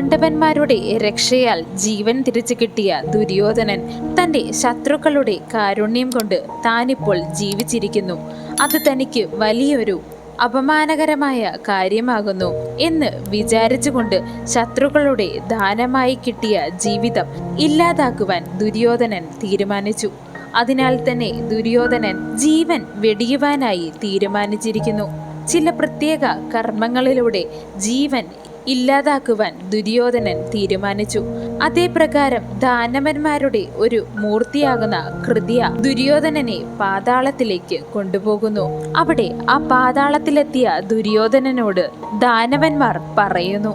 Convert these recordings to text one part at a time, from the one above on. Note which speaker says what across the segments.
Speaker 1: പാണ്ഡവന്മാരുടെ രക്ഷയാൽ ജീവൻ തിരിച്ചു കിട്ടിയ ദുര്യോധനൻ തന്റെ ശത്രുക്കളുടെ കാരുണ്യം കൊണ്ട് താനിപ്പോൾ ജീവിച്ചിരിക്കുന്നു. അത് തനിക്ക് വലിയൊരു അപമാനകരമായ കാര്യമാകുന്നു എന്ന് വിചാരിച്ചുകൊണ്ട് ശത്രുക്കളുടെ ദാനമായി കിട്ടിയ ജീവിതം ഇല്ലാതാക്കുവാൻ ദുര്യോധനൻ തീരുമാനിച്ചു. അതിനാൽ തന്നെ ദുര്യോധനൻ ജീവൻ വെടിയുവാനായി തീരുമാനിച്ചിരിക്കുന്നു. ചില പ്രത്യേക കർമ്മങ്ങളിലൂടെ ജീവൻ ഇല്ലാതാക്കുവാൻ ദുര്യോധനൻ തീരുമാനിച്ചു. അതേ പ്രകാരം ദാനവന്മാരുടെ ഒരു മൂർത്തിയാകുന്ന കൃതിയ ദുര്യോധനനെ പാതാളത്തിലേക്ക് കൊണ്ടുപോകുന്നു. അവിടെ ആ പാതാളത്തിലെത്തിയ ദുര്യോധനനോട് ദാനവന്മാർ പറയുന്നു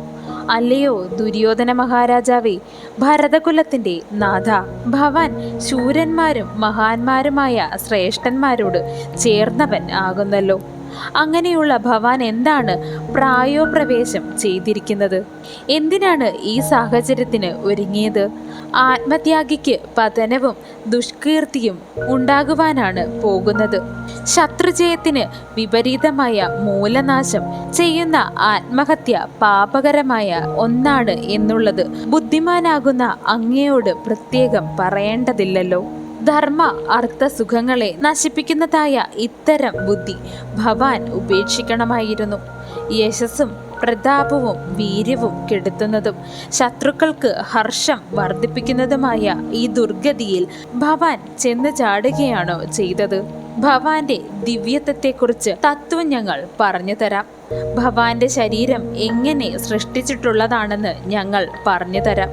Speaker 1: അല്ലയോ ദുര്യോധന മഹാരാജാവേ ഭരതകുലത്തിന്റെ നാഥ. ഭവാൻ ശൂരന്മാരും മഹാന്മാരുമായ ശ്രേഷ്ഠന്മാരോട് ചേർന്നവൻ ആകുന്നല്ലോ. അങ്ങനെയുള്ള ഭവാൻ എന്താണ് പ്രായോപ്രവേശം ചെയ്തിരിക്കുന്നത്? എന്തിനാണ് ഈ സാഹചര്യത്തിന് ഒരുങ്ങിയത്? ആത്മത്യാഗിക്ക് പതനവും ദുഷ്കീർത്തിയും ഉണ്ടാകുവാനാണ് പോകുന്നത്. ശത്രുജയത്തിന് വിപരീതമായ മൂലനാശം ചെയ്യുന്ന ആത്മഹത്യ പാപകരമായ ഒന്നാണ് എന്നുള്ളത് ബുദ്ധിമാനാകുന്ന അങ്ങയോട് പ്രത്യേകം പറയേണ്ടതില്ലല്ലോ. ധർമ്മ അർത്ഥ സുഖങ്ങളെ നശിപ്പിക്കുന്നതായ ഇത്തരം ബുദ്ധി ഭവാൻ ഉപേക്ഷിക്കണമായിരുന്നു. യശസ്സും പ്രതാപവും വീര്യവും കെടുത്തുന്നതും ശത്രുക്കൾക്ക് ഹർഷം വർദ്ധിപ്പിക്കുന്നതുമായ ഈ ദുർഗതിയിൽ ഭവാൻ ചെന്ന് ചാടുകയാണോ ചെയ്തത്? ഭവാന്റെ ദിവ്യത്വത്തെക്കുറിച്ച് തത്വം പറഞ്ഞു തരാം. ഭവാന്റെ ശരീരം എങ്ങനെ സൃഷ്ടിച്ചിട്ടുള്ളതാണെന്ന് ഞങ്ങൾ പറഞ്ഞു തരാം.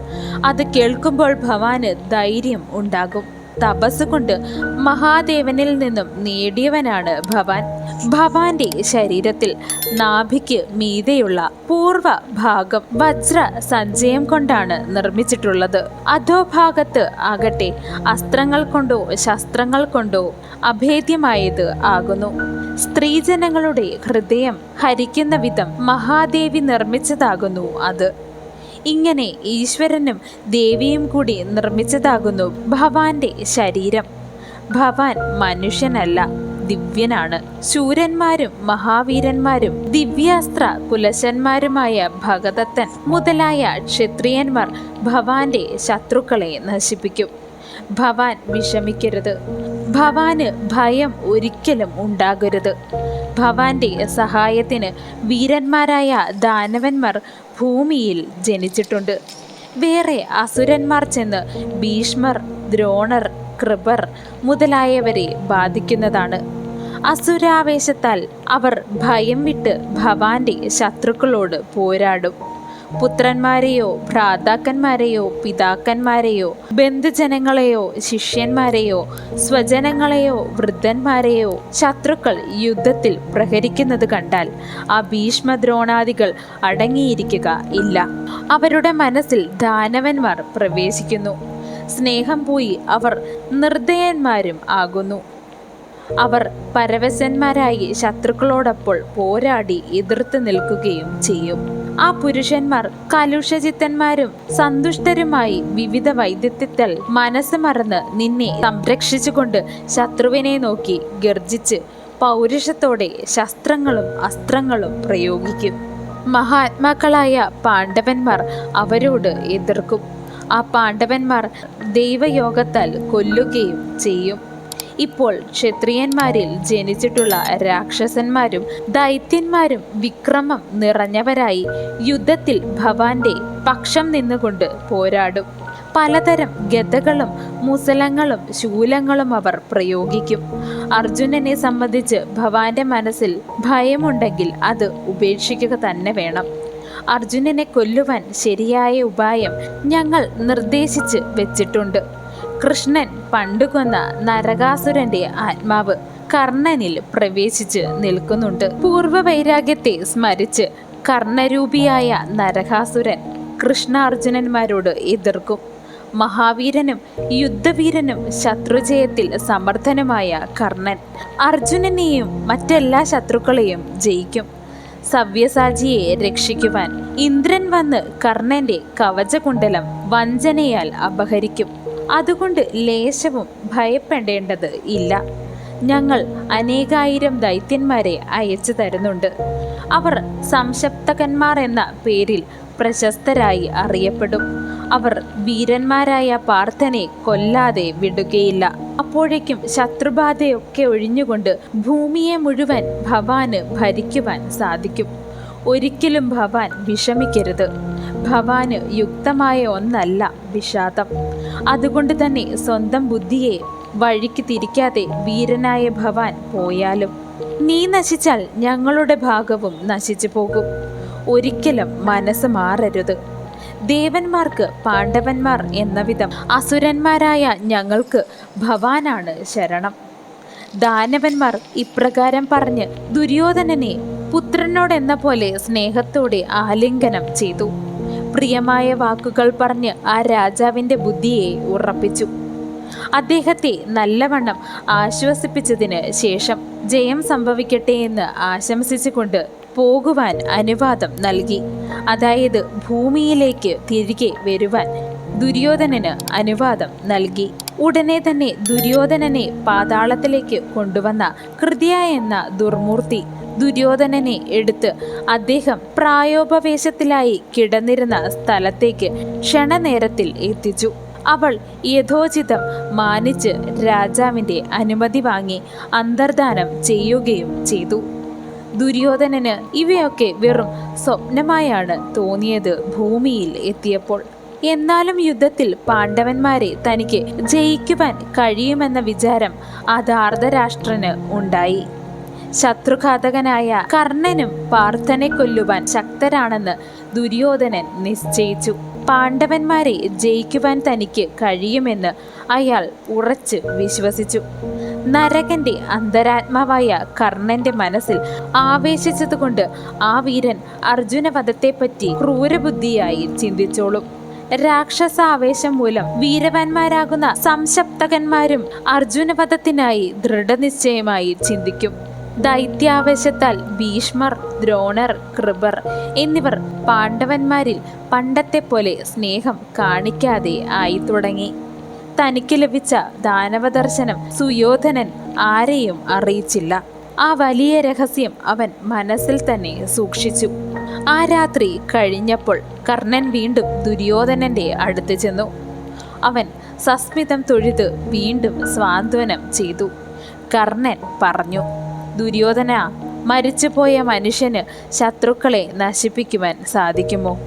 Speaker 1: അത് കേൾക്കുമ്പോൾ ഭവാന് ധൈര്യം ഉണ്ടാകും. തപസ് കൊണ്ട് മഹാദേവനിൽ നിന്നും നേടിയവനാണ് ഭവാൻ. ഭവാന്റെ ശരീരത്തിൽ നാഭിക്ക് മീതെയുള്ള പൂർവ ഭാഗം വജ്ര സഞ്ചയം കൊണ്ടാണ് നിർമ്മിച്ചിട്ടുള്ളത്. അധോഭാഗത്ത് ആകട്ടെ അസ്ത്രങ്ങൾ കൊണ്ടോ ശസ്ത്രങ്ങൾ കൊണ്ടോ അഭേദ്യമായത് ആകുന്നു. സ്ത്രീജനങ്ങളുടെ ഹൃദയം ഹരിക്കുന്ന വിധം മഹാദേവി നിർമ്മിച്ചതാകുന്നു അത്. ഇങ്ങനെ ഈശ്വരനും ദേവിയും കൂടി നിർമ്മിച്ചതാകുന്നു ഭവാന്റെ ശരീരം. ഭവാൻ മനുഷ്യനല്ല ദിവ്യനാണ്. ശൂരന്മാരും മഹാവീരന്മാരും ദിവ്യാസ്ത്ര കുലശന്മാരുമായ ഭഗദത്തൻ മുതലായ ക്ഷത്രിയന്മാർ ഭവാന്റെ ശത്രുക്കളെ നശിപ്പിക്കും. ഭവാൻ വിഷമിക്കരുത്. ഭവാന് ഭയം ഒരിക്കലും ഉണ്ടാകരുത്. ഭവാന്റെ സഹായത്തിന് വീരന്മാരായ ദാനവന്മാർ ഭൂമിയിൽ ജനിച്ചിട്ടുണ്ട്. വേറെ അസുരന്മാർ ചെന്ന് ഭീഷ്മർ ദ്രോണർ കൃപർ മുതലായവരെ ബാധിക്കുന്നതാണ്. അസുരാവേശത്താൽ അവർ ഭയം വിട്ട് ഭവാന്റെ ശത്രുക്കളോട് പോരാടും. പുത്രന്മാരെയോ ഭ്രാതാക്കന്മാരെയോ പിതാക്കന്മാരെയോ ബന്ധുജനങ്ങളെയോ ശിഷ്യന്മാരെയോ സ്വജനങ്ങളെയോ വൃദ്ധന്മാരെയോ ശത്രുക്കൾ യുദ്ധത്തിൽ പ്രഹരിക്കുന്നത് കണ്ടാൽ ആ ഭീഷ്മദ്രോണാദികൾ അടങ്ങിയിരിക്കുക ഇല്ല. അവരുടെ മനസ്സിൽ ദാനവന്മാർ പ്രവേശിക്കുന്നു. സ്നേഹം പോയി അവർ നിർദയന്മാരും ആകുന്നു. അവർ പരവശന്മാരായി ശത്രുക്കളോടൊപ്പോൾ പോരാടി എതിർത്ത് നിൽക്കുകയും ചെയ്യും. ആ പുരുഷന്മാർ കലുഷചിത്തന്മാരും സന്തുഷ്ടരുമായി വിവിധ വൈദ്യത്വത്തിൽ മനസ്സ് മറന്ന് നിന്നെ സംരക്ഷിച്ചുകൊണ്ട് ശത്രുവിനെ നോക്കി ഗർജിച്ച് പൗരുഷത്തോടെ ശസ്ത്രങ്ങളും അസ്ത്രങ്ങളും പ്രയോഗിക്കും. മഹാത്മാക്കളായ പാണ്ഡവന്മാർ അവരോട് എതിർക്കും. ആ പാണ്ഡവന്മാർ ദൈവയോഗത്താൽ കൊല്ലുകയും ചെയ്യും. ഇപ്പോൾ ക്ഷത്രിയന്മാരിൽ ജനിച്ചിട്ടുള്ള രാക്ഷസന്മാരും ദൈത്യന്മാരും വിക്രമം നിറഞ്ഞവരായി യുദ്ധത്തിൽ ഭവാന്റെ പക്ഷം നിന്നുകൊണ്ട് പോരാടും. പലതരം ഗതകളും മുസലങ്ങളും ശൂലങ്ങളും അവർ പ്രയോഗിക്കും. അർജുനനെ സംബന്ധിച്ച് ഭവാന്റെ മനസ്സിൽ ഭയമുണ്ടെങ്കിൽ അത് ഉപേക്ഷിക്കുക തന്നെ വേണം. അർജുനനെ കൊല്ലുവാൻ ശരിയായ ഉപായം ഞങ്ങൾ നിർദ്ദേശിച്ച് വെച്ചിട്ടുണ്ട്. കൃഷ്ണൻ പണ്ടു കൊന്ന നരകാസുരന്റെ ആത്മാവ് കർണനിൽ പ്രവേശിച്ച് നിൽക്കുന്നുണ്ട്. പൂർവ വൈരാഗ്യത്തെ സ്മരിച്ച് കർണരൂപിയായ നരകാസുരൻ കൃഷ്ണാർജുനന്മാരോട് എതിർക്കും. മഹാവീരനും യുദ്ധവീരനും ശത്രുജയത്തിൽ സമർത്ഥനുമായ കർണൻ അർജുനനെയും മറ്റെല്ലാ ശത്രുക്കളെയും ജയിക്കും. സവ്യസാചിയെ രക്ഷിക്കുവാൻ ഇന്ദ്രൻ വന്ന് കർണന്റെ കവചകുണ്ടലം വഞ്ചനയാൽ അപഹരിക്കും. അതുകൊണ്ട് ലേശവും ഭയപ്പെടേണ്ടത് ഇല്ല. ഞങ്ങൾ അനേകായിരം ദൈത്യന്മാരെ അയച്ചു തരുന്നുണ്ട്. അവർ സംശപ്തകന്മാർ എന്ന പേരിൽ പ്രശസ്തരായി അറിയപ്പെടും. അവർ വീരന്മാരായ പാർത്ഥനെ കൊല്ലാതെ വിടുകയില്ല. അപ്പോഴേക്കും ശത്രുബാധയൊക്കെ ഒഴിഞ്ഞുകൊണ്ട് ഭൂമിയെ മുഴുവൻ ഭവാന് ഭരിക്കുവാൻ സാധിക്കും. ഒരിക്കലും ഭവാൻ വിഷമിക്കരുത്. ഭവാന് യുക്തമായ ഒന്നല്ല വിഷാദം. അതുകൊണ്ട് തന്നെ സ്വന്തം ബുദ്ധിയെ വഴിക്ക് തിരിക്കാതെ വീരനായ ഭവാൻ പോയാലും നീ നശിച്ചാൽ ഞങ്ങളുടെ ഭാഗവും നശിച്ചു പോകും. ഒരിക്കലും മനസ്സ് മാറരുത്. ദേവന്മാർക്ക് പാണ്ഡവന്മാർ എന്ന വിധം അസുരന്മാരായ ഞങ്ങൾക്ക് ഭവാനാണ് ശരണം. ദാനവന്മാർ ഇപ്രകാരം പറഞ്ഞ് ദുര്യോധനനെ പുത്രനോടെന്ന പോലെ സ്നേഹത്തോടെ ആലിംഗനം ചെയ്തു. പ്രിയമായ വാക്കുകൾ പറഞ്ഞ് ആ രാജാവിന്റെ ബുദ്ധിയെ ഉറപ്പിച്ചു. അദ്ദേഹത്തെ നല്ലവണ്ണം ആശ്വസിപ്പിച്ചതിന് ശേഷം ജയം സംഭവിക്കട്ടെ എന്ന് ആശംസിച്ചുകൊണ്ട് പോകുവാൻ അനുവാദം നൽകി. അതായത് ഭൂമിയിലേക്ക് തിരികെ വരുവാൻ ദുര്യോധനന് അനുവാദം നൽകി. ഉടനെ തന്നെ ദുര്യോധനനെ പാതാളത്തിലേക്ക് കൊണ്ടുവന്ന കൃതിയ എന്ന ദുർമൂർത്തി ദുര്യോധനനെ എടുത്ത് അദ്ദേഹം പ്രായോപവേശത്തിലായി കിടന്നിരുന്ന സ്ഥലത്തേക്ക് ക്ഷണനേരത്തിൽ എത്തിച്ചു. അവൾ യഥോചിതം മാനിച്ച് രാജാവിന്റെ അനുമതി വാങ്ങി അന്തർദാനം ചെയ്യുകയും ചെയ്തു. ദുര്യോധനന് ഇവയൊക്കെ വെറും സ്വപ്നമായാണ് തോന്നിയത് ഭൂമിയിൽ എത്തിയപ്പോൾ. എന്നാലും യുദ്ധത്തിൽ പാണ്ഡവന്മാരെ തനിക്ക് ജയിക്കുവാൻ കഴിയുമെന്ന വിചാരം അതാർദ്ധരാഷ്ട്രന് ഉണ്ടായി. ശത്രുഘാതകനായ കർണനും പാർത്ഥനെ കൊല്ലുവാൻ ശക്തരാണെന്ന് ദുര്യോധനൻ നിശ്ചയിച്ചു. പാണ്ഡവന്മാരെ ജയിക്കുവാൻ തനിക്ക് കഴിയുമെന്ന് അയാൾ ഉറച്ച് വിശ്വസിച്ചു. നരകന്റെ അന്തരാത്മാവായ കർണന്റെ മനസ്സിൽ ആവേശിച്ചതുകൊണ്ട് ആ വീരൻ അർജുനവധത്തെപ്പറ്റി ക്രൂരബുദ്ധിയായി ചിന്തിച്ചോളും. രാക്ഷസാവേശം മൂലം വീരവാന്മാരാകുന്ന സംശപ്തകന്മാരും അർജുനവധത്തിനായി ദൃഢനിശ്ചയമായി ചിന്തിക്കും. ദൈത്യാവേശത്താൽ ഭീഷ്മർ ദ്രോണർ കൃപർ എന്നിവർ പാണ്ഡവന്മാരിൽ പണ്ടത്തെ പോലെ സ്നേഹം കാണിക്കാതെ ആയി തുടങ്ങി. തനിക്ക് ലഭിച്ച ദാനവദർശനം സുയോധനൻ ആരെയും അറിയിച്ചില്ല. ആ വലിയ രഹസ്യം അവൻ മനസ്സിൽ തന്നെ സൂക്ഷിച്ചു. ആ രാത്രി കഴിഞ്ഞപ്പോൾ കർണൻ വീണ്ടും ദുര്യോധനന്റെ അടുത്ത് ചെന്നു. അവൻ സസ്മിതം തൊഴുത് വീണ്ടും സ്വാന്തവനം ചെയ്തു. കർണൻ പറഞ്ഞു ദുര്യോധന മരിച്ചുപോയ മനുഷ്യന് ശത്രുക്കളെ നശിപ്പിക്കുവാൻ സാധിക്കുമോ?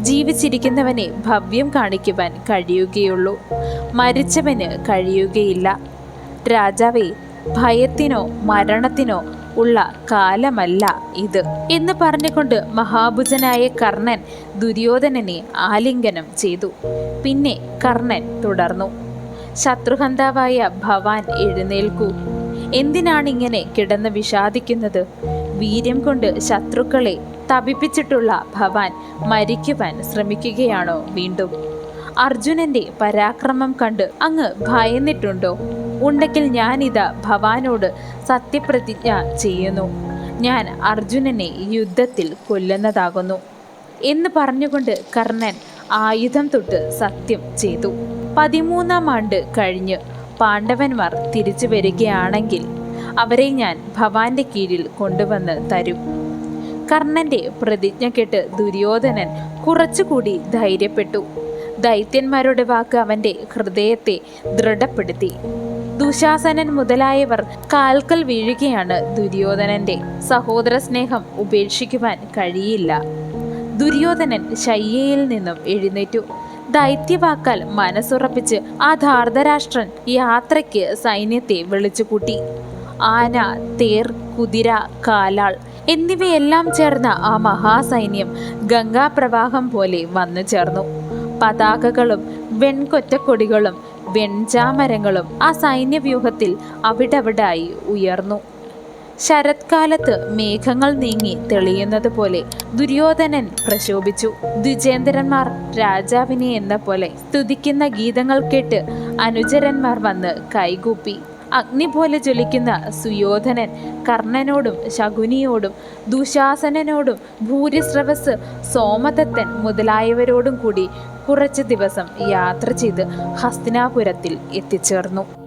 Speaker 1: ജീവിച്ചിരിക്കുന്നവനെ ഭവ്യം കാണിക്കുവാൻ കഴിയുകയുള്ളൂ. മരിച്ചവന് കഴിയുകയില്ല. രാജാവേ ഭയത്തിനോ മരണത്തിനോ ഉള്ള കാലമല്ല ഇത്. എന്ന് പറഞ്ഞുകൊണ്ട് മഹാഭുജനായ കർണൻ ദുര്യോധനനെ ആലിംഗനം ചെയ്തു. പിന്നെ കർണൻ തുടർന്നു. ശത്രുഹന്താവായ ഭവാൻ എഴുന്നേൽക്കൂ. എന്തിനാണിങ്ങനെ കിടന്ന് വിഷാദിക്കുന്നത്? വീര്യം കൊണ്ട് ശത്രുക്കളെ തപിപ്പിച്ചിട്ടുള്ള ഭവാൻ മരിക്കുവാൻ ശ്രമിക്കുകയാണോ വീണ്ടും? അർജുനന്റെ പരാക്രമം കണ്ട് അങ്ങ് ഭയന്നിട്ടുണ്ടോ? ഉണ്ടെങ്കിൽ ഞാനിതാ ഭവാനോട് സത്യപ്രതിജ്ഞ ചെയ്യുന്നു. ഞാൻ അർജുനനെ യുദ്ധത്തിൽ കൊല്ലുന്നതാകുന്നു എന്ന് പറഞ്ഞുകൊണ്ട് കർണൻ ആയുധം തൊട്ട് സത്യം ചെയ്തു. പതിമൂന്നാം ആണ്ട് കഴിഞ്ഞ് പാണ്ഡവന്മാർ തിരിച്ചു വരികയാണെങ്കിൽ അവരെ ഞാൻ ഭവാന്റെ കീഴിൽ കൊണ്ടുവന്ന് തരും. കർണന്റെ പ്രതിജ്ഞ കേട്ട് ദുര്യോധനൻ കുറച്ചുകൂടി ധൈര്യപ്പെട്ടു. ദൈത്യന്മാരുടെ വാക്ക് അവന്റെ ഹൃദയത്തെ ദൃഢപ്പെടുത്തി. ദുശാസനൻ മുതലായവർ കാൽക്കൽ വീഴുകയാണ് ദുര്യോധനന്റെ സഹോദര സ്നേഹം ഉപേക്ഷിക്കുവാൻ കഴിയില്ല. ദുര്യോധനൻ ശയ്യയിൽ നിന്നും എഴുന്നേറ്റു. ദൈത്യവാക്കാൽ മനസ്സുറപ്പിച്ച് ആ ധാർതരാഷ്ട്രൻ യാത്രയ്ക്ക് സൈന്യത്തെ വിളിച്ചുകൂട്ടി. ആന തേർ കുതിര കാലാൾ എന്നിവയെല്ലാം ചേർന്ന ആ മഹാസൈന്യം ഗംഗാപ്രവാഹം പോലെ വന്നു ചേർന്നു. പതാകകളും വെൺകൊറ്റക്കൊടികളും വെൺചാമരങ്ങളും ആ സൈന്യവ്യൂഹത്തിൽ അവിടവിടായി ഉയർന്നു. ശരത്കാലത്ത് മേഘങ്ങൾ നീങ്ങി തെളിയുന്നത് പോലെ ദുര്യോധനൻ പ്രശോഭിച്ചു. ദ്വിജേന്ദ്രന്മാർ രാജാവിനെ എന്ന പോലെ സ്തുതിക്കുന്ന ഗീതങ്ങൾ കേട്ട് അനുചരന്മാർ വന്ന് കൈകൂപ്പി. അഗ്നി പോലെ ജ്വലിക്കുന്ന സുയോധനൻ കർണനോടും ശകുനിയോടും ദുശാസനനോടും ഭൂരിസ്രവസ് സോമദത്തൻ മുതലായവരോടും കൂടി കുറച്ച് ദിവസം യാത്ര ചെയ്ത് ഹസ്തിനാപുരത്തിൽ എത്തിച്ചേർന്നു.